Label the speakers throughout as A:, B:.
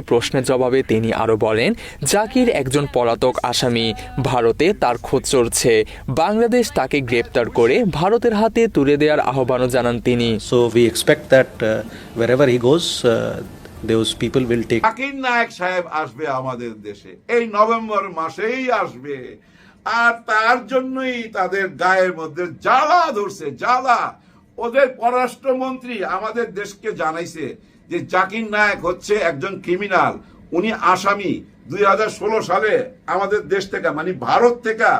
A: প্রশ্নের জবাবে তিনি আরও বলেন জাকির একজন পলাতক আসামি ভারতে তার খোঁজ চলছে বাংলাদেশ তাকে গ্রেপ্তার করে ভারতের হাতে তুলে দেওয়ার আহ্বানও জানান তিনি।
B: Wherever he goes, uh, those people will take
C: Zakir Naik সাহেব আসবে আমাদের দেশে। এই নভেম্বর মাসেই আসবে। আর তার জন্যই তাদের গায়ের মধ্যে জ্বালা ধরছে জ্বালা। ওদের পররাষ্ট্রমন্ত্রী আমাদের দেশকে জানাইছে যে জাকির নায়ক হচ্ছে একজন ক্রিমিনাল উনি আসামি দুই হাজার ষোলো সালে আমাদের দেশ থেকে মানে ভারত থেকে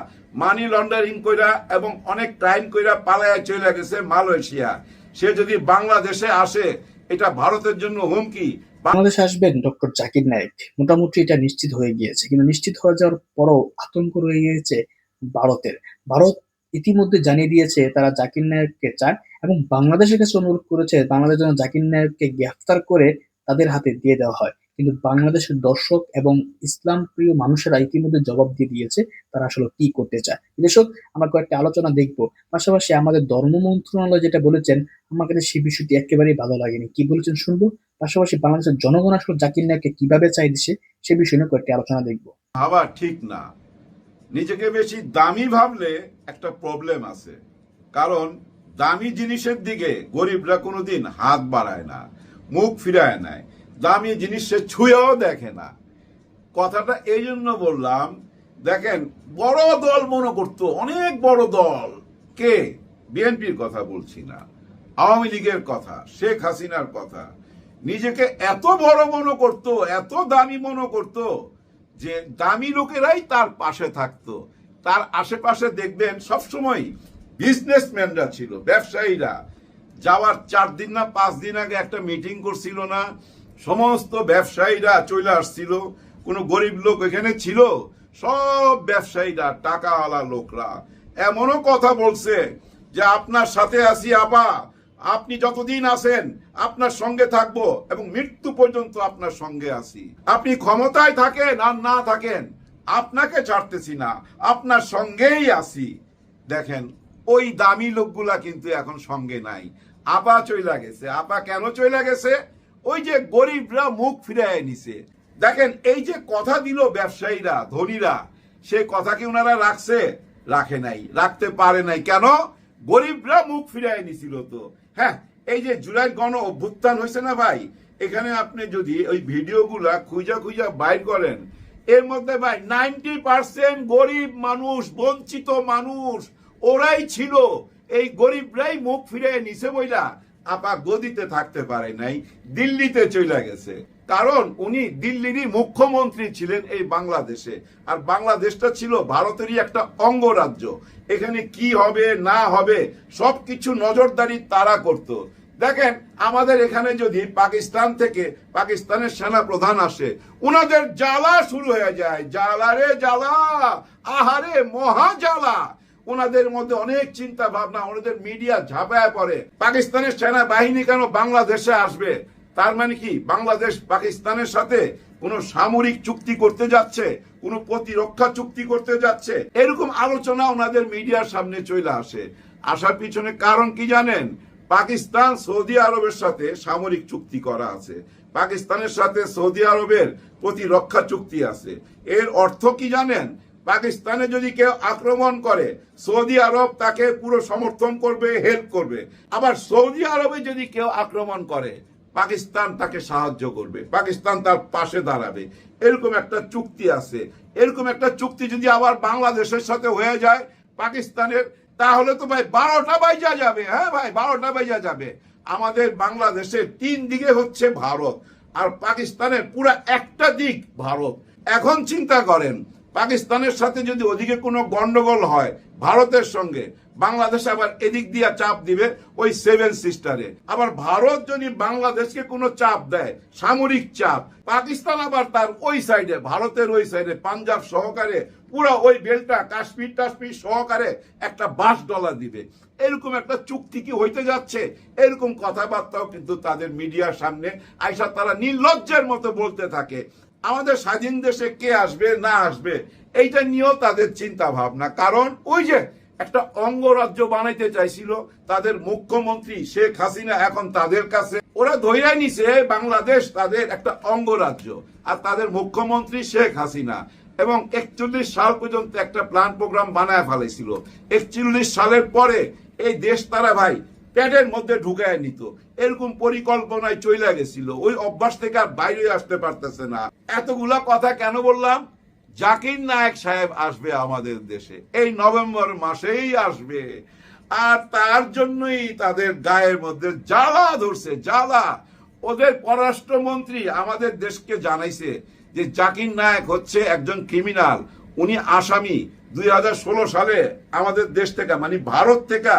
C: মানি লন্ডারিং কইরা এবং অনেক ক্রাইম কইরা পালায়া চলে গেছে মালয়েশিয়া। সে যদি বাংলাদেশে আসে, এটা ভারতের জন্য হুমকি।
D: বাংলাদেশে আসবেন ডক্টর জাকির নায়েক। মোটামুটি এটা নিশ্চিত হয়ে গিয়েছে, কিন্তু নিশ্চিত হয়ে যাওয়ার পরও আতঙ্ক রয়ে গিয়েছে ভারতের। ভারত ইতিমধ্যে জানিয়ে দিয়েছে, তারা জাকির নায়েককে চান এবং বাংলাদেশের কাছে অনুরোধ করেছে বাংলাদেশ যেন জাকির নায়েককে গ্রেফতার করে তাদের হাতে দিয়ে দেওয়া হয়। কিন্তু বাংলাদেশের দর্শক এবং ইসলাম প্রিয় মানুষেরা ইতিমধ্যে জবাব দিয়ে দিয়েছে তারা আসলে কি করতে চায়। দর্শক, আমরা কয়েকটা আলোচনা দেখব। পাশাপাশি আমাদের ধর্ম মন্ত্রণালয় যেটা বলেছেন, আমার কাছে সেই বিষয়টি একেবারেই ভালো লাগেনি। কি বলেছেন শুনব? পাশাপাশি বাংলাদেশের জনগণ আসলে জাকির নায়ককে কীভাবে চাই দিছে সে বিষয়ে নিয়ে কয়েকটি আলোচনা দেখব।
C: ভাবা ঠিক না। নিজেকে বেশি দামি ভাবলে একটা প্রবলেম আছে। কারণ দামি জিনিসের দিকে গরিবরা কোনোদিন হাত বাড়ায় না, মুখ ফিরায় নেয় দামি জিনিস সে ছুঁয়েও দেখে না। কথাটা এই জন্য বললাম, দেখেন, বড় দল মনে করতো, অনেক বড় দল। কে? বিএনপির কথা বলছি না, আওয়ামী লীগের কথা, শেখ হাসিনার কথা। নিজেকে এত বড় মনে করতো, এত দামি মনে করতো, যে দামি লোকেরাই তার পাশে থাকতো। তার আশেপাশে দেখবেন সবসময় বিজনেসম্যানরা ছিল, ব্যবসায়ীরা। যাওয়ার চার দিন না, পাঁচ দিন আগে একটা মিটিং করছিল না, সমস্ত ব্যবসায়ীরা চলে আসছিল। কোনো গরিব লোক এখানে ছিল, সব ব্যবসায়ীরা, টাকাওয়ালা লোকরা। এমনও কথা বলছে যে, আপনার সাথে আসি আপা। আপনি যতদিন আছেন, আপনার সঙ্গে থাকব এবং মৃত্যু পর্যন্ত আপনার সঙ্গে আসি আপনি ক্ষমতায় থাকেন আর না থাকেন, আপনাকে ছাড়তেছি না, আপনার সঙ্গেই আছি। দেখেন ওই দামি লোকগুলা কিন্তু এখন সঙ্গে নাই। আপা চইলা গেছে। আপা কেন চইলা গেছে? ওই যে গরিবরা মুখ ফিরায় নিছে। দেখেন, এই যে কথা দিল ব্যবসায়ীরা, ধনীরা, সে কথা কি ওনারা রাখছে? রাখে নাই, রাখতে পারে নাই। কেন? গরিবরা মুখ ফিরায় নিছিল তো। হ্যাঁ এই যে জুলাই গণ অভ্যুত্থান হয়েছে না ভাই? এখানে আপনি যদি ওই ভিডিওগুলা খুঁজা খুঁজা বাইর করেন, এর মধ্যে ভাই নাইনটি পার্সেন্ট গরিব মানুষ, বঞ্চিত মানুষ ওরাই ছিল। এই গরিবরাই মুখ ফিরে নিছে বইলা, আপা গদিতে থাকতে পারে নাই, দিল্লিতে চলে গেছে। কারণ উনি দিল্লিরই মুখ্যমন্ত্রী ছিলেন এই বাংলাদেশে। আর বাংলাদেশটা ছিল ভারতেরই একটা অঙ্গরাজ্য। এখানে কি হবে, না হবে, সবকিছু নজরদারি তারা করত। দেখেন, আমাদের এখানে যদি পাকিস্তান থেকে পাকিস্তানের সেনা প্রধান আসে, উনাদের জ্বালা শুরু হয়ে যায়। জ্বালা রে জ্বালা, আহারে মহা জ্বালা। ওনাদের মধ্যে অনেক চিন্তা ভাবনা, ওনাদের মিডিয়া ঝাঁপায় পড়ে। পাকিস্তানের সেনা বাহিনী কেন বাংলাদেশে আসবে? তার মানে কি? বাংলাদেশ পাকিস্তানের সাথে কোন সামরিক চুক্তি করতে যাচ্ছে? কোন প্রতিরক্ষা চুক্তি করতে যাচ্ছে? এরকম আলোচনা ওনাদের মিডিয়ার সামনে চলে আসে। আসার পিছনে কারণ কি জানেন? পাকিস্তান সৌদি আরবের সাথে সামরিক চুক্তি করা আছে। পাকিস্তানের সাথে সৌদি আরবের প্রতিরক্ষা চুক্তি আছে। এর অর্থ কি জানেন? পাকিস্তানে যদি কেউ আক্রমণ করে, সৌদি আরব তাকে পুরো সমর্থন করবে হেল্প করবে। আবার সৌদি আরবে যদি কেউ আক্রমণ করে, পাকিস্তান তাকে সাহায্য করবে, পাকিস্তান তার পাশে দাঁড়াবে। এরকম একটা চুক্তি আছে। এরকম একটা চুক্তি যদি আবার বাংলাদেশের সাথে হয়ে যায়, পাকিস্তানের, তাহলে তো ভাই বারোটা বাইজা যাবে। হ্যাঁ ভাই, বারোটা বাইজা যাবে। আমাদের বাংলাদেশের তিন দিকে হচ্ছে ভারত, আর পাকিস্তানের পুরো একটা দিক ভারত। এখন চিন্তা করেন পাকিস্তানের সাথে যদি ওদিকে কোনো গন্ডগোল হয় ভারতের সঙ্গে, বাংলাদেশ আবার এদিক দিয়ে চাপ দিবে ওই সেভেন সিস্টারে। আবার ভারত যদি বাংলাদেশকে কোনো চাপ দেয়, সামরিক চাপ, পাকিস্তান আবার তার ওই সাইডে, ভারতের ওই সাইডে পাঞ্জাব সহকারে পুরো ওই বেলটা, কাশ্মীর টাশ্মীর সহকারে একটা বাস ডলার দিবে। এরকম একটা চুক্তি কি হইতে যাচ্ছে? এরকম কথাবার্তাও কিন্তু তাদের মিডিয়ার সামনে। আইসা তারা নির্লজ্জের মতো বলতে থাকে। আমাদের স্বাধীন দেশে কে আসবে, না আসবে, এইটা নিয়েও তাদের চিন্তা ভাবনা কারণ ওই যে একটা অঙ্গরাজ্য বানাইতে চাইছিল তাদের মুখ্যমন্ত্রী শেখ হাসিনা এখন তাদের কাছে। ওরা ধৈর্য নিছে বাংলাদেশ তাদের একটা অঙ্গরাজ্য আর তাদের মুখ্যমন্ত্রী শেখ হাসিনা। এবং একচল্লিশ সাল পর্যন্ত একটা প্ল্যান প্রোগ্রাম বানায় ফেলেছিল একচল্লিশ সালের পরে এই দেশ তারা ভাই প্যাডের মধ্যে ঢুকায় নিত। এরকম পরিকল্পনায় চলে গেছিল। ওই অভ্যাস থেকে আর বাইরে আসতে পারতেছে না। এতগুলা কথা কেন বললাম? জাকির নায়ক সাহেব আসবে আমাদের দেশে। এই নভেম্বর মাসেই আসবে। আর তার জন্যই তাদের গায়ের মধ্যে জ্বালা ধরছে, জ্বালা। ওদের পররাষ্ট্রমন্ত্রী আমাদের দেশকে জানাইছে যে জাকির নায়ক হচ্ছে একজন ক্রিমিনাল উনি আসামি। দুই হাজার ষোলো সালে আমাদের দেশ থেকে মানে ভারত থেকে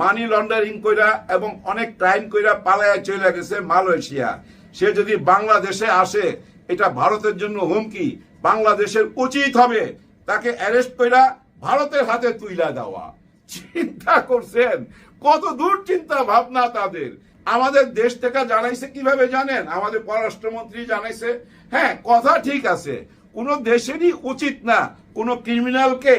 C: মানি লন্ডারিং কইরা এবং অনেক ক্রাইম কইরা পালায় চলে গেছে মালয়েশিয়া। সে যদি বাংলাদেশে আসে, এটা ভারতের জন্য হুমকি, বাংলাদেশের উচিত হবে। তাকে অ্যারেস্ট কইরা ভারতের হাতে তুইলা দেওয়া। চিন্তা করছেন? কত দূর চিন্তা ভাবনা তাদের। আমাদের দেশ থেকে জানাইছে কীভাবে জানেন? আমাদের পররাষ্ট্রমন্ত্রী জানাইছে হ্যাঁ কথা ঠিক আছে। কোন দেশেরই উচিত না কোন ক্রিমিনালকে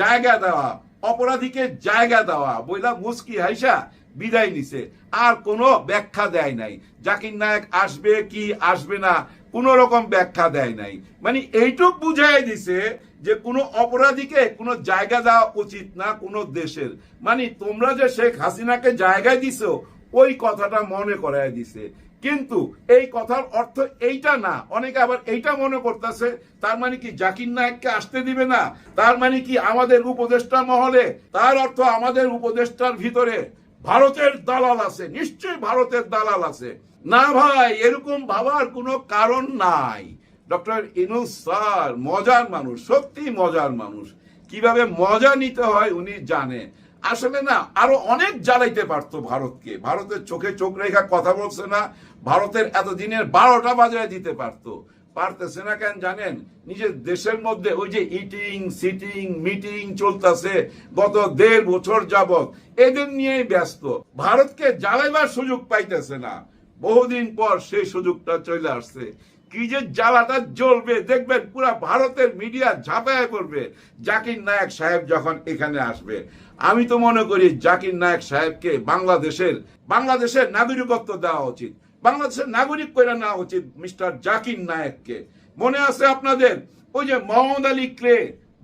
C: জায়গা দেওয়া। অপরাধীকে জায়গা দেওয়া, বইলা মুস্কি হাইসা বিদায় নিছে। আর কোনো ব্যাখ্যা দেয় নাই। জাকির নায়ক আসবে কি আসবে না, কোন রকম ব্যাখ্যা দেয় নাই। মানে এইটুক বুঝাই দিছে যে কোনো অপরাধীকে কোনো জায়গা দেওয়া উচিত না কোনো দেশের। মানে তোমরা যে শেখ হাসিনাকে জায়গায় দিছো, ওই কথাটা মনে করায় দিছে। কিন্তু এই কথার অর্থ এইটা না। অনেকে আবার এইটা মনে করতেছে, তার মানে কি জাকির নায়ককে আসতে দিবে না? তার মানে কি আমাদের উপদেষ্টা মহলে? তার অর্থ আমাদের উপদেষ্টার ভিতরে ভারতের দালাল আছে, নিশ্চয়ই ভারতের দালাল আছে। না ভাই, এরকম ভাবার কোনো কারণ নাই। ডক্টর ইনুস স্যার মজার মানুষ, সত্যি মজার মানুষ। কীভাবে মজা নিতে হয় উনি জানে। আসলে না, আরও অনেক জ্বালাইতে পারতো ভারতকে। ভারতের চোখে চোখ রেখা কথা বলছে না ভারতের এতদিনের বারোটা বাজায় দিতে পারতো। পারতেছে না কেন জানেন? নিজের দেশের মধ্যে ওই যে ইটিং সিটিং মিটিং চলতেছে গত দেড় বছর যাবত এদের নিয়েই ব্যস্ত। ভারতকে জ্বালাইবার সুযোগ পাইতেছে না। বহুদিন পর সেই সুযোগটা চলে আসছে। কি যে জ্বালাটা জ্বলবে, দেখবেন পুরা ভারতের মিডিয়া ঝাঁপায় পড়বে জাকির নায়ক সাহেব যখন এখানে আসবে। আমি তো মনে করি জাকির নায়ক সাহেবকে বাংলাদেশের বাংলাদেশের নাগরিকত্ব দেওয়া উচিত। বাংলাদেশের নাগরিক করে নেওয়া উচিত মিস্টার জাকির নায়ককে। মনে আছে আপনাদের? ওই যে Muhammad Ali Clay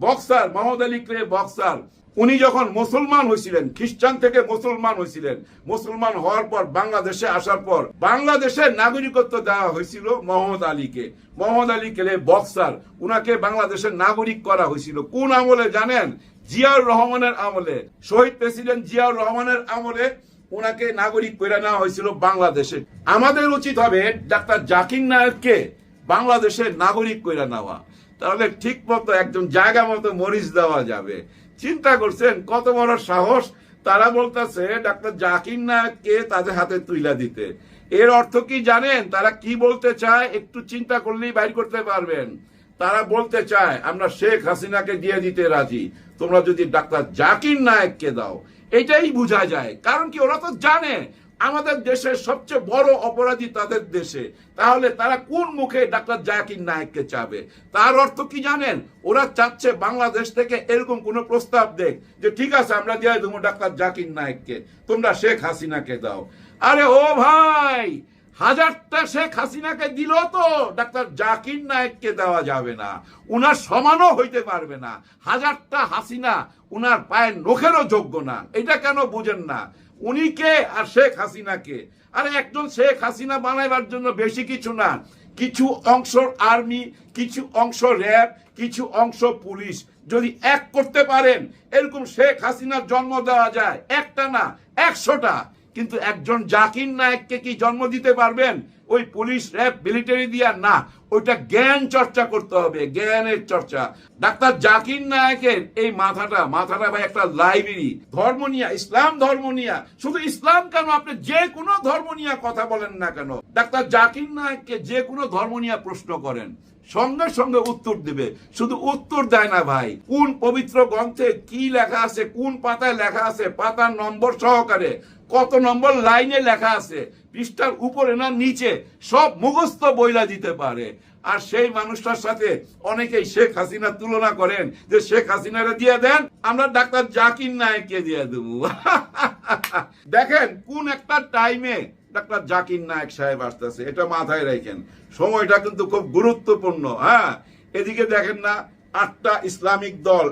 C: boxer, Muhammad Ali Clay boxer. উনি যখন মুসলমান হয়েছিলেন খ্রিস্টান থেকে মুসলমান হয়েছিলেন মুসলমান হওয়ার পর বাংলাদেশে আসার পর বাংলাদেশের নাগরিকত্ব দেওয়া হয়েছিল মোহাম্মদ আলীকে। মোহাম্মদ আলী কেলে বক্সার, উনাকে বাংলাদেশের নাগরিক করা হয়েছিল কোন আমলে জানেন? জিয়াউর রহমানের আমলে। শহীদ প্রেসিডেন্ট জিয়াউর রহমানের আমলে ওনাকে নাগরিক করে নেওয়া হয়েছিল বাংলাদেশে। আমাদের উচিত হবে ডাক্তার জাকির নায়ককে বাংলাদেশের নাগরিক করে নেওয়া। তাহলে ঠিক মতো একজন জায়গা মতো মরিচ দেওয়া যাবে। চিন্তা করছেন কত বড় সাহস? তারা বলতেছে, ডাক্তার জাকির নায়ককে তাদের হাতে তুইলা দিতে। এর অর্থ কি জানেন? তারা কি বলতে চায় একটু চিন্তা করলেই বাইর করতে পারবেন। তারা বলতে চায়, আমরা শেখ হাসিনাকে দিয়ে দিতে রাজি। তোমরা যদি ডাক্তার জাকির নায়ককে দাও এটাই বোঝা যায়। কারণ কি, ওরা তো জানে আমাদের দেশের সবচেয়ে বড় অপরাধী তাদের দেশে। তাহলে তারা কোন মুখে ডাক্তার জাকির নায়ককে চাবে? তার অর্থ কি জানেন? ওরা চাচ্ছে বাংলাদেশ থেকে এরকম কোন প্রস্তাব দেখ যে, ঠিক আছে, আমরা দিয়ে দেবো ডাক্তার জাকির নায়ককে। তোমরা শেখ হাসিনাকে দাও। আরে ও ভাই হাজারটা শেখ হাসিনাকে দিল তো, ডাক্তার জাকির নায়ককে দেওয়া যাবে না। উনার সমানও হইতে পারবে না। হাজারটা হাসিনা উনার পায়ের নখেরও যোগ্য না। এটা কেন বুঝেন না? উনি কে আর শেখ হাসিনাকে আরে একজন শেখ হাসিনা বানাইবার জন্য বেশি কিছু না। কিছু অংশ আর্মি, কিছু অংশ র্যাব, কিছু অংশ পুলিশ। যদি এক করতে পারেন, এরকম শেখ হাসিনার জন্ম দেওয়া যায় একটা না, একশোটা। কিন্তু একজন জাকির নায়ককে কি জন্ম দিতে পারবেন? ওই পুলিশ, র্যাব, মিলিটারি দিয়া না। ওইটা জ্ঞান চর্চা করতে হবে, জ্ঞানের চর্চা। ডাক্তার জাকির নায়কের এই মাথাটা মাথাটা ভাই একটা লাইব্রেরি। ধর্ম নিয়ে, ইসলাম ধর্ম নিয়ে। শুধু ইসলাম কেন? আপনি যে কোনো ধর্ম নিয়ে কথা বলেন না কেন? ডাক্তার জাকির নায়ককে যে কোনো ধর্ম নিয়ে প্রশ্ন করেন। সঙ্গে সঙ্গে উত্তর দিবে। শুধু উত্তর দেয় না ভাই, কোন পবিত্র গ্রন্থে কি লেখা আছে, কোন পাতায় লেখা আছে, পাতার নম্বর সহকারে কত নম্বর লাইনে লেখা আছে? পৃষ্ঠার উপরে না নিচে। সব মুখস্থ বইলা দিতে পারে। আর সেই মানুষটার সাথে অনেকেই শেখ হাসিনা তুলনা করেন যে শেখ হাসিনারে দিয়ে দেন, আমরা ডাক্তার জাকির নায়ককে দিয়ে দেবো। দেখেন কোন একটা টাইমে ডাক্তার জাকির নায়ক সাহেব আসতেছে, এটা মাথায় রাখেন। সময়টা কিন্তু খুব গুরুত্বপূর্ণ হ্যাঁ? এদিকে দেখেন না, আটটা ইসলামিক দল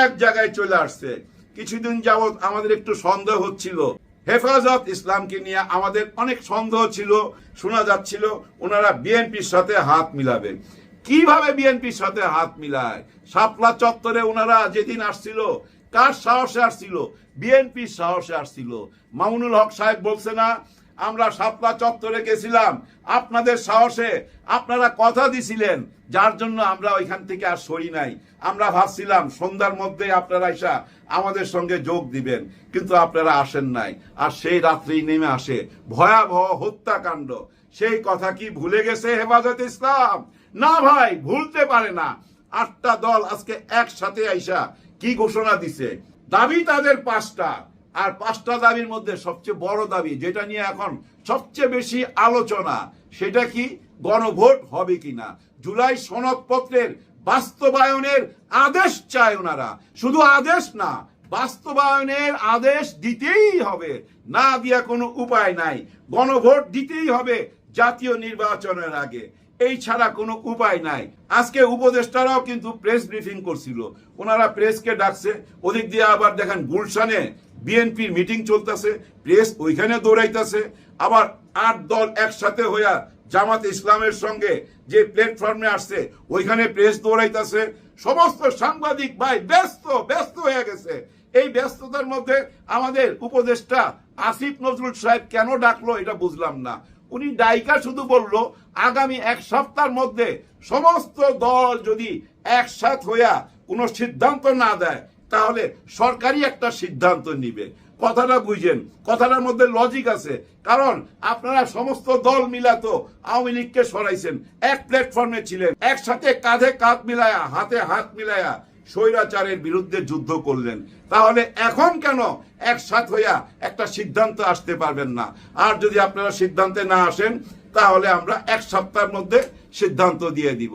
C: এক জায়গায় চলে আসছে। কিছুদিন যাবৎ আমাদের একটু সন্দেহ হচ্ছিল। হেফাজত, ইসলামকে নিয়ে আমাদের অনেক সন্দেহ ছিল, শোনা যাচ্ছিল, ওনারা বিএনপির সাথে হাত মিলাবে কীভাবে বিএনপির সাথে হাত মিলায়? শাপলা চত্বরে ওনারা যেদিন আসছিল, কার সাহসে আসছিল? বিএনপির সাহসে আসছিল। মামুনুল হক সাহেব বলছে না আমরা শাপলা চত্বরে গেছিলাম। আপনাদের সাহসে আপনারা কথা দিছিলেন, যার জন্য আমরা ওইখান থেকে আর সরি নাই। আমরা ভাবছিলাম, সন্ধ্যার মধ্যে আপনারা এসা আমাদের সঙ্গে যোগ দিবেন, কিন্তু আপনারা আসেন নাই। আর সেই রাত্রেই নেমে আসে ভয়াবহ হত্যাকাণ্ড। সেই কথা কি ভুলে গেছে হেফাজত ইসলাম? না ভাই, ভুলতে পারে না। আটটা দল আজকে একসাথে আইসা কি ঘোষণা দিছে? দাবি তাদের পাঁচটা। আর পাঁচটা দাবির মধ্যে সবচেয়ে বড় দাবি, যেটা নিয়ে এখন সবচেয়ে বেশি আলোচনা, সেটা কি গণভোট হবে কিনা? জুলাই সনদপত্রের বাস্তবায়নের আদেশ চায় ওনারা। শুধু আদেশ না, বাস্তবায়নের আদেশ দিতেই হবে। না দিয়া কোনো উপায় নাই। গণভোট দিতেই হবে জাতীয় নির্বাচনের আগে। এই ছাড়া কোনো উপায় নাই। আজকে উপদেষ্টারাও কিন্তু প্রেস ব্রিফিং করছিল। ওনারা প্রেসকে ডাকছে। ওদিক দিয়ে আবার দেখেন গুলশানে বিএনপির মিটিং চলতেছে, প্রেস ওইখানে দৌড়াইতেছে, আবার আট দল একসাথে হইয়া জামাত ইসলামের সঙ্গে যে প্ল্যাটফর্মে আসছে, ওইখানে প্রেস দৌড়াইতেছে। সমস্ত সাংবাদিক ভাই ব্যস্ত ব্যস্ত হয়ে গেছে। এই ব্যস্ততার মধ্যে আমাদের উপদেষ্টা আসিফ নজরুল সাহেব কেন ডাকলো এটা বুঝলাম না। উনি ডাইকা শুধু বলল, আগামী এক সপ্তাহের মধ্যে সমস্ত দল যদি একসাথ হইয়া কোনো সিদ্ধান্ত না দেয় তাহলে সরকারি একটা সিদ্ধান্ত নিবে। কথাটা বুঝেন, কথাটার মধ্যে লজিক আছে। কারণ আপনারা সমস্ত দল মিলা তো আওয়ামী লীগকে সরাইছেন, এক প্ল্যাটফর্মে ছিলেন, একসাথে কাঁধে কাঁধ মিলায়া, হাতে হাত মিলায়া স্বৈরাচারের বিরুদ্ধে যুদ্ধ করলেন। তাহলে এখন কেন একসাথ হইয়া একটা সিদ্ধান্ত আসতে পারবেন না? আর যদি আপনারা সিদ্ধান্তে না আসেন তাহলে আমরা এক সপ্তাহের মধ্যে সিদ্ধান্ত দিয়ে দিব।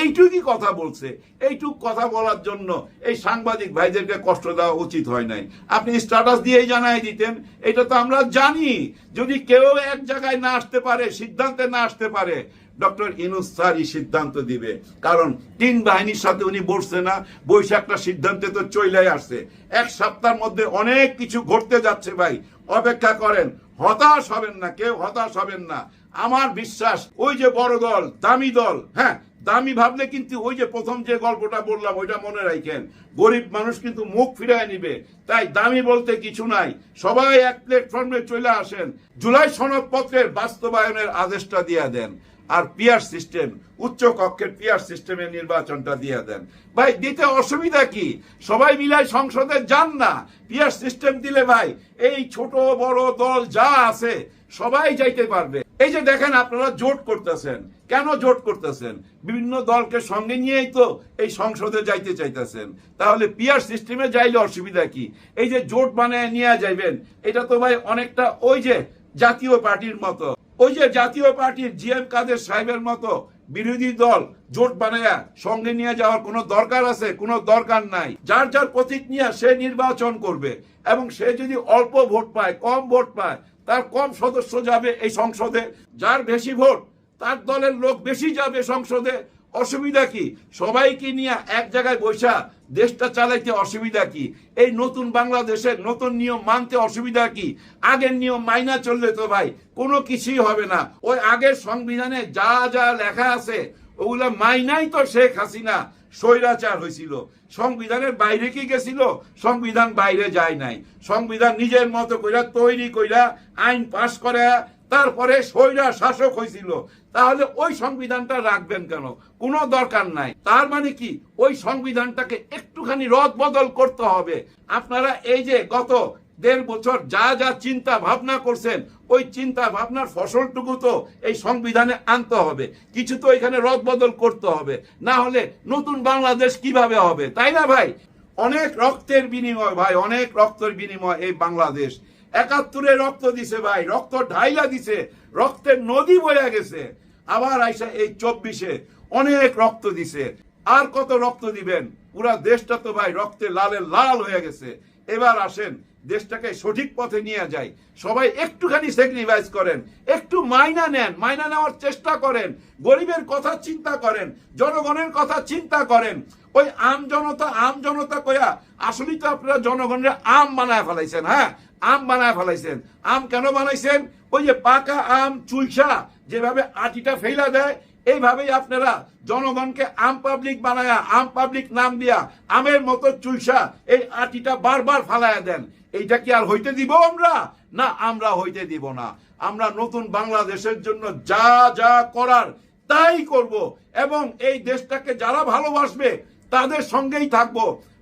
C: এইটুকুই কথা বলছে। এইটুক কথা বলার জন্য এই সাংবাদিক ভাইদেরকে কষ্ট দেওয়া উচিত হয় নাই। আপনি স্ট্যাটাস দিয়েই জানাই দিতেন। এটা তো আমরা জানি। যদি কেউ এক জায়গায় না আসতে পারে, সিদ্ধান্তে না আসতে পারে, ডক্টর ইনুস স্যারই সিদ্ধান্ত দিবে। কারণ তিন বাহিনীর সাথে উনি বসছে না। বৈশাখ একটা সিদ্ধান্তে তো চইলাই আসছে। এক সপ্তাহের মধ্যে অনেক কিছু ঘটতে যাচ্ছে ভাই। অপেক্ষা করেন, হতাশ হবেন না, কেউ হতাশ হবেন না। আমার বিশ্বাস, ওই যে বড় দল, দামি দল হ্যাঁ দামি ভাবলে কিন্তু ওই যে প্রথম যে গল্পটা বললাম, ওইটা মনে রাখেন। গরিব মানুষ কিন্তু মুখ ফিরায় নিবে। তাই দামি বলতে কিছু নাই। সবাই এক প্ল্যাটফর্মে চলে আসেন। জুলাই সনদপত্রের বাস্তবায়নের আদেশটা দিয়ে দেন। আর পিয়ার সিস্টেম, উচ্চ কক্ষের পিয়ার সিস্টেমের নির্বাচনটা দিয়ে দেন। ভাই, দিতে অসুবিধা কি? সবাই মিলাই সংসদে যান না। পিয়ার সিস্টেম দিলে ভাই, এই ছোট বড় দল যা আছে, সবাই যাইতে পারবে। এই যে দেখেন আপনারা জোট করতেছেন। কেন জোট করতেছেন? বিভিন্ন দলকে সঙ্গে নিয়েই তো এই সংসদে যাইতে চাইতেছেন। তাহলে পিয়ার সিস্টেমে যাইলে অসুবিধা কি? এই যে জোট বানায় নিয়ে যাইবেন, এটা তো ভাই অনেকটা ওই যে জাতীয় পার্টির মতো। ওই যে জাতীয় পার্টির জি এম কাদের সাহেবের মতো বিরোধী দল জোট বানায়া সঙ্গে নিয়ে যাওয়ার কোনো দরকার আছে? কোনো দরকার নাই। যার যার প্রতীক নিয়ে সে নির্বাচন করবে এবং সে যদি অল্প ভোট পায়, কম ভোট পায় তার কম সদস্য যাবে এই সংসদে। যার বেশি ভোট, তার দলের লোক বেশি যাবে সংসদে। অসুবিধা কি? সবাইকে নিয়ে এক জায়গায় বৈশা দেশটা চালাইতে অসুবিধা কি? এই নতুন বাংলাদেশের নতুন নিয়ম মানতে অসুবিধা কি? আগের নিয়ম মাইনা চললে তো ভাই, কোনো কিছুই হবে না। ওই আগের সংবিধানে যা যা লেখা আছে, ওগুলা মাইনাই তো শেখ হাসিনা। স্বৈরাচার হয়েছিল। সংবিধানের বাইরে কি গেছিল? সংবিধান বাইরে যায় নাই। সংবিধান নিজের মতো কইরা, তৈরি কইরা, আইন পাশ করে তারপরে স্বৈরা শাসক হয়েছিল। তাহলে ওই সংবিধানটা রাখবেন কেন? কোনো দরকার নাই। তার মানে কি? ওই সংবিধানটাকে একটুখানি রদ বদল করতে হবে। আপনারা এই যে গত দেড় বছর যা যা চিন্তা ভাবনা করছেন, ওই চিন্তা ভাবনার ফসলটুকু তো এই সংবিধানে আনতে হবে। কিছু তো এখানে রদ বদল করতে হবে। না হলে নতুন বাংলাদেশ কীভাবে হবে, তাই না ভাই? অনেক রক্তের বিনিময় ভাই, অনেক রক্তের বিনিময় এই বাংলাদেশ। একাত্তরে রক্ত দিছে ভাই, রক্ত ঢাইলা দিছে, রক্তের নদী বয়ে গেছে। আবার আইসা এই চব্বিশে অনেক রক্ত দিছে। আর কত রক্ত দিবেন? পুরা দেশটা তো ভাই রক্তে লালে লাল হয়ে গেছে। এবার আসেন, দেশটাকে সঠিক পথে নিয়ে যাই। সবাই একটুখানি স্যাক্রিফাইস করেন, একটু মাইনা নেন, মাইনা নেওয়ার চেষ্টা করেন, গরিবের কথা চিন্তা করেন, জনগণের কথা চিন্তা করেন। ওই আম জনতা আম জনতা কয়া, আসলেই তো আপনারা জনগণের আম বানায় ফেলাইছেন হ্যাঁ? আম বানায় ফেলাইছেন। আম কেন বানাইছেন? ওই যে পাকা আম চুলসা যেভাবে আটিটা ফেলা দেয় এইভাবেই আপনারা জনগণকে আম পাবলিক বানায়া, আম পাবলিক নাম দিয়া, আমের মতো চুলসা এই আটিটা বারবার ফালায়া দেন। এইটা কি আর হইতে দিব আমরা? না, আমরা হইতে দিব না। আমরা নতুন বাংলাদেশের জন্য যা যা করার তাই করব। এবং এই দেশটাকে যারা ভালোবাসবে, তাদের সঙ্গেই থাকব।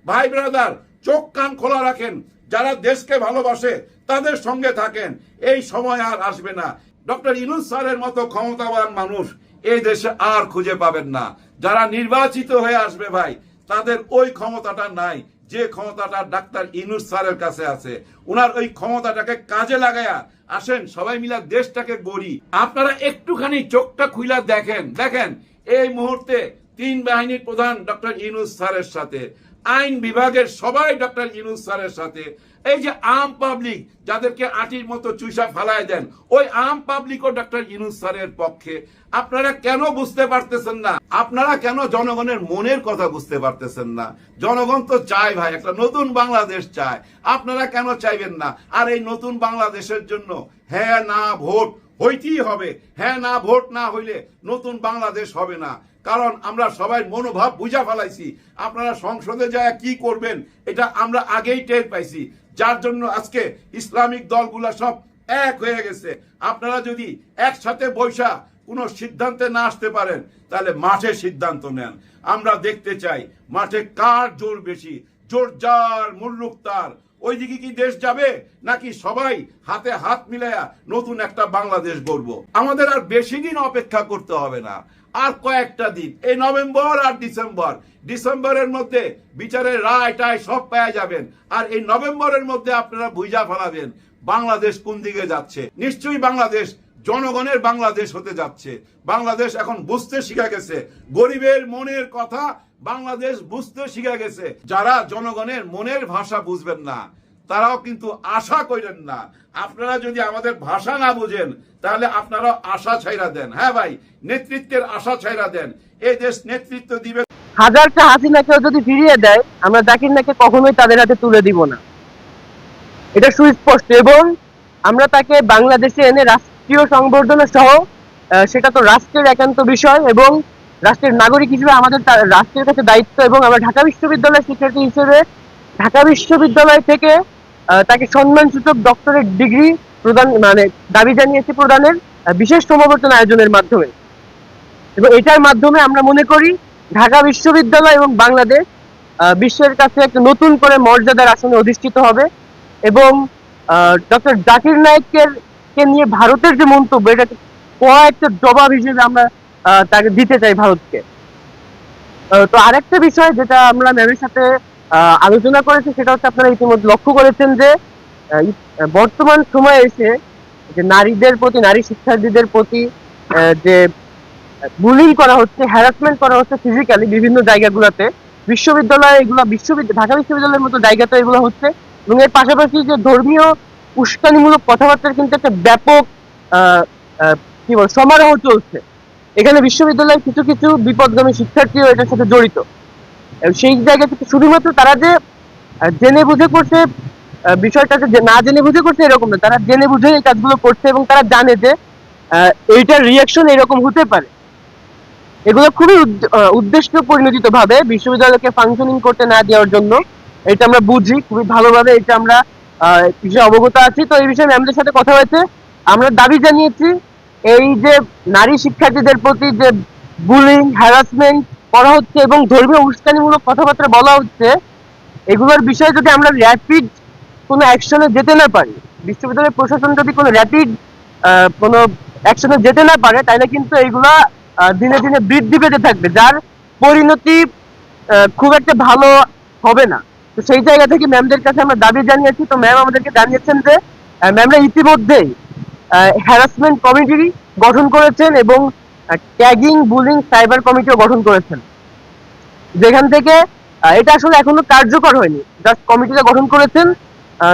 C: ভাই ব্রাদার, চোখ কান খোলা রাখেন। যারা দেশকে ভালোবাসে, তাদের সঙ্গে থাকেন। এই সময় আর আসবে না। ডক্টর ইনুস স্যারের মতো ক্ষমতাবান মানুষ এই দেশে আর খুঁজে পাবেন না। যারা নির্বাচিত হয়ে আসবে ভাই, তাদের ওই ক্ষমতাটা নাই। যে ক্ষমতাটা ডাক্তার ইনুস স্যারের কাছে আছে ওনার ওই ক্ষমতাটাকে কাজে লাগায়া আসেন, সবাই মিলে দেশটাকে গড়ি। আপনারা একটুখানি চোখটা খুইলা দেখেন দেখেন, এই মুহূর্তে তিন বাহিনীর প্রধান ডক্টর ইনুস স্যারের সাথে আইন বিভাগের সবাই ডক্টর ইনুস স্যারের সাথে। এই যে আম পাবলিক, যাদেরকে আটির মতো চুষা ফালায় দেন, ওই আম পাবলিকও ডক্টর ইনুস স্যারের পক্ষে। আপনারা কেন বুঝতে পারতেছেন না? আপনারা কেন জনগণের মনের কথা বুঝতে পারতেছেন না? জনগণ তো চায় ভাই, একটা নতুন বাংলাদেশ চায়। আপনারা কেন চাইবেন না? আর এই নতুন বাংলাদেশের জন্য হ্যাঁ না, ভোট হইতেই হবে। হ্যাঁ না, ভোট না হইলে নতুন বাংলাদেশ হবে না। কারণ আমরা সবাই মনোভাব বুঝা ফেলাইছি। আপনারা সংসদে যায় কি করবেন, এটা আমরা আগেই টের পাইছি। যার জন্য আজকে ইসলামিক দলগুলা সব এক হয়ে গেছে। আপনারা যদি একসাথে বৈশা কোনো সিদ্ধান্তে না আসতে পারেন, তাহলে মাঠে সিদ্ধান্ত নেন। আমরা দেখতে চাই, মাঠে কার জোর বেশি? জোর যার মুল্লুক তার। ওইদিকে কি দেশ যাবে? নাকি সবাই হাতে হাত মিলাইয়া নতুন একটা বাংলাদেশ গড়ব? আমাদের আর বেশি দিন অপেক্ষা করতে হবে না। আর কয়েকটা দিন। এই নভেম্বর আর ডিসেম্বর। ডিসেম্বরের মধ্যে বিচারের রায় টায় সব পেয়ে যাবেন। আর এই নভেম্বরের মধ্যে আপনারা বুঝা ফেলাবেন বাংলাদেশ কোন দিকে যাচ্ছে। নিশ্চয়ই বাংলাদেশ জনগণের বাংলাদেশ হতে যাচ্ছে। বাংলাদেশ এখন বুঝতে শিখে গেছে। গরিবের মনের কথা বাংলাদেশ বুঝতে শিখে গেছে। যারা জনগণের মনের ভাষা বুঝবেন না তারাও কিন্তু আশা করেন না। আপনারা যদি আমাদের ভাষা না বুঝেন, তাহলে আপনারা আশা ছাইরা দেন। হ্যাঁ ভাই, নেতৃত্বের আশা ছাইরা দেন। এই দেশ নেতৃত্ব দিবে।
E: হাজারটা হাসিনাকেও যদি ফিরিয়ে দেয়, আমরা জাকির নাকে কখনোই তাদের হাতে তুলে দিব না। এটা সুস্পষ্ট। এবং আমরা তাকে বাংলাদেশে এনে রাষ্ট্রীয় সংবর্ধনা সহ সেটা তো রাষ্ট্রের একান্ত বিষয় এবং রাষ্ট্রের নাগরিক হিসেবে আমাদের রাষ্ট্রের কাছে দায়িত্ব এবং আমরা ঢাকা বিশ্ববিদ্যালয়ের শিক্ষার্থী হিসেবে ঢাকা বিশ্ববিদ্যালয় থেকে তাকে সম্মানসূচক ডক্টরেট ডিগ্রি প্রদান মানে দাবি জানিয়েছে প্রদানের বিশেষ সমাবর্তন আয়োজনের মাধ্যমে। এবং এটার মাধ্যমে আমরা মনে করি ঢাকা বিশ্ববিদ্যালয় এবং বাংলাদেশ বিশ্বের কাছে একটা নতুন করে মর্যাদার আসনে অধিষ্ঠিত হবে। এবং ডক্টর জাকির নায়েকের কে নিয়ে ভারতের যে মন্তব্য এটা কড়া একটা জবাব হিসেবে আমরা তাকে দিতে চাই ভারতকে। তো আরেকটা বিষয় যেটা আমরা ম্যামের সাথে আলোচনা করেছে, সেটা হচ্ছে আপনারা ইতিমধ্যে লক্ষ্য করেছেন যে বর্তমান সময়ে এসে যে নারীদের প্রতি, নারী শিক্ষার্থীদের প্রতি যে বুলিং করা হচ্ছে হ্যারাসমেন্ট করা হচ্ছে ফিজিক্যালি বিভিন্ন জায়গাগুলোতে, বিশ্ববিদ্যালয় এগুলো বিশ্ববিদ্যালয় ঢাকা বিশ্ববিদ্যালয়ের মতো জায়গাতে এগুলো হচ্ছে, এবং এর পাশাপাশি যে ধর্মীয় উস্কানিমূলক কথাবার্তার কিন্তু একটা ব্যাপক কি বল, সমারোহ চলছে। এখানে বিশ্ববিদ্যালয়ের কিছু কিছু বিপদগামী শিক্ষার্থীও এটার সাথে জড়িত। সেই জায়গা থেকে শুধুমাত্র তারা যে জেনে বুঝে করছে বিষয়টাকে না জেনে বুঝে করছে এরকম না। তারা জেনে বুঝে এই কাজগুলো করছে এবং তারা জানে যে এইটার রিয়াকশন এরকম হতে পারে। এগুলো খুবই উদ্দেশ্য পরিণতিত ভাবে বিশ্ববিদ্যালয়কে ফাংশনিং করতে না দেওয়ার জন্য। এটা আমরা বুঝি, খুবই ভালোভাবে এটা আমরা বিষয়ে অবগত আছি। তো এই বিষয়ে ম্যামদের সাথে কথা হয়েছে। আমরা দাবি জানিয়েছি, এই যে নারী শিক্ষার্থীদের প্রতি যে বুলিং হ্যারাসমেন্ট করা হচ্ছে এবং ধর্মীয় উস্কানিমূলক কথাবার্তা বলা হচ্ছে, এগুলোর বিষয়ে যদি আমরা র্যাপিড কোনো অ্যাকশনে যেতে না পারি বিশ্ববিদ্যালয় প্রশাসন যদি কোনো র্যাপিড কোনো অ্যাকশনে যেতে না পারে, তাহলে কিন্তু এইগুলা দিনে দিনে বৃদ্ধি পেতে থাকবে, যার পরিণতি খুব একটা ভালো হবে না। তো সেই জায়গা থেকে ম্যামদের কাছে আমরা দাবি জানিয়েছি, তো ম্যাম আমাদেরকে জানিয়েছেন যে ম্যামরা ইতিমধ্যেই হ্যারাসমেন্ট কমিটি গঠন করেছেন এবং ট্যাগিং বুলিং সাইবার কমিটিও গঠন করেছেন। যেখান থেকে এটা আসলে এখনও কার্যকর হয়নি। জাস্ট কমিটিটা গঠন করেছেন।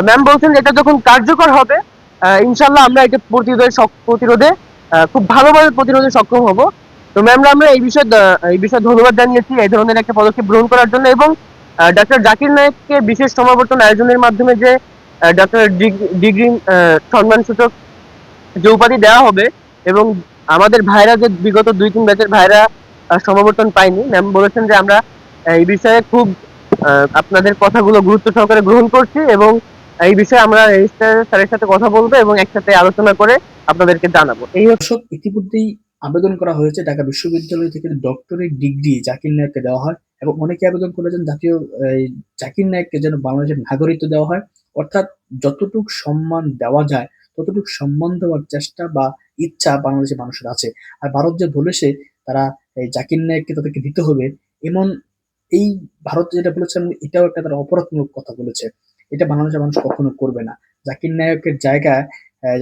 E: ম্যাম বলছেন এটা যখন কার্যকর হবে ইনশাল্লাহ আমরা এটা প্রতিরোধে প্রতিরোধে খুব ভালোভাবে প্রতিরোধে সক্ষম হব। তো ম্যামরা আমরা এই বিষয়ে এই বিষয়ে ধন্যবাদ জানিয়েছি এই ধরনের একটা পদক্ষেপ গ্রহণ করার জন্য এবং ডক্টর জাকির নায়েককে বিশেষ সমাবর্তন আয়োজনের মাধ্যমে যে ডক্টর ডিগ্রি সম্মানসূচক যে উপাধি দেওয়া হবে এবং আমাদের ভাইরা যে বিগত দুই, তিন ব্যাচের ভাইরা সমাবর্তন পায়নি ম্যাম বলেছেন যে আমরা এই বিষয়ে খুব আপনাদের কথাগুলো গুরুত্ব সহকারে গ্রহণ করছি এবং এই বিষয়ে আমরা রেজিস্ট্রার স্যারের সাথে কথা বলব এবং একসাথে আলোচনা করে আপনাদেরকে জানাব। এই
D: দর্শক, ইতিমধ্যেই আবেদন করা হয়েছে ঢাকা বিশ্ববিদ্যালয় থেকে ডক্টরেট ডিগ্রি জাকির নায়ককে দেওয়া হয় এবং অনেকে আবেদন করেছেন জাতীয় জাকির নায়ককে যেন বাংলাদেশের নাগরিকত্ব দেওয়া হয়। অর্থাৎ যতটুক সম্মান দেওয়া যায়, ততটুকু সম্মান দেওয়ার চেষ্টা বা ইচ্ছা বাংলাদেশের মানুষের আছে। আর ভারত যে বলেছে তারা এই জাকির নায়ককে তাদেরকে দিতে হবে, এমন এই ভারত যেটা বলেছে এটাও একটা তারা অপরাধমূলক কথা বলেছে। এটা বাংলাদেশের মানুষ কখনো করবে না। জাকির নায়কের জায়গায়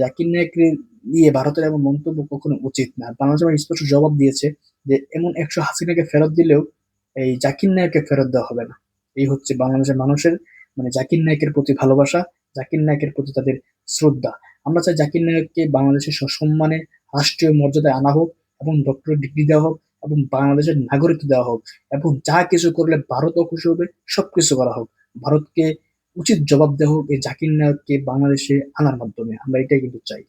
D: জাকির নায়কের নিয়ে ভারতের এমন মন্তব্য কখনো উচিত না। বাংলাদেশ আমার স্পষ্ট জবাব দিয়েছে যে, এমন একশো হাসিনাকে ফেরত দিলেও এই জাকির নায়ককে ফেরত দেওয়া হবে না। এই হচ্ছে বাংলাদেশের মানুষের মানে জাকির নায়কের প্রতি ভালোবাসা, জাকির নায়কের প্রতি তাদের শ্রদ্ধা। আমরা চাই জাকির নায়ককে বাংলাদেশের সসম্মানে রাষ্ট্রীয় মর্যাদায় আনা হোক এবং ডক্টরেট ডিগ্রি দেওয়া হোক এবং বাংলাদেশের নাগরিক দেওয়া হোক এবং যা কিছু করলে ভারতও খুশি হবে সব কিছু করা হোক। ভারতকে উচিত জবাব দেওয়া হোক এই জাকির নায়ককে বাংলাদেশে আনার মাধ্যমে। আমরা এটাই কিন্তু চাই।